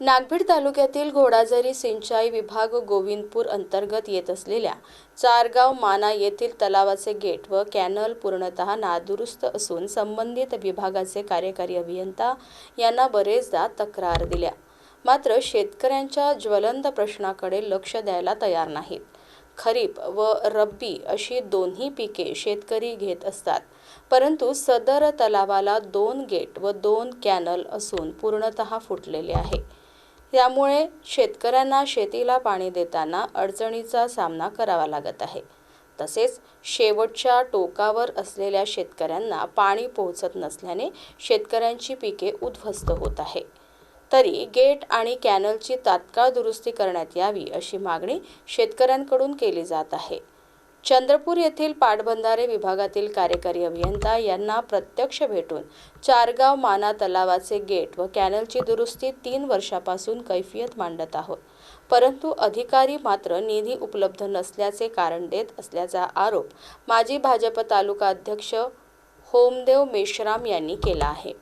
नागभीड तालुक्यातील घोडाझरी सिंचाई विभाग गोविंदपूर अंतर्गत येत असलेल्या चारगाव माना येथील तलावाचे गेट व कॅनल पूर्णतः नादुरुस्त असून संबंधित विभागाचे कार्यकारी अभियंता यांना बरेचदा तक्रार दिल्या. मात्र शेतकऱ्यांच्या ज्वलंत प्रश्नाकडे लक्ष द्यायला तयार नाहीत. खरीप व रब्बी अशी दोन्ही पिके शेतकरी घेत असतात. परंतु सदर तलावाला दोन गेट व दोन कॅनल असून पूर्णतः फुटलेले आहे. त्यामुळे शेतकऱ्यांना शेतीला पाणी देताना अडचणीचा सामना करावा लागत आहे. तसेच शेवटच्या टोकावर असलेल्या शेतकऱ्यांना पाणी पोहोचत नसल्याने शेतकऱ्यांची पिके उद्ध्वस्त होत आहे. तरी गेट आणि कॅनलची तात्काळ दुरुस्ती करण्यात यावी अशी मागणी शेतकऱ्यांकडून केली जात आहे. चंद्रपूर येथील पाटबंधारे विभागातील कार्यकारी अभियंता यांना प्रत्यक्ष भेटून चारगाव माना तलावाचे गेट व कॅनलची दुरुस्ती तीन वर्षापासून कैफियत मांडत आहोत. परंतु अधिकारी मात्र निधी उपलब्ध नसल्याचे कारण देत असल्याचा आरोप माजी भाजप तालुका अध्यक्ष होमदेव मेश्राम यांनी केला आहे.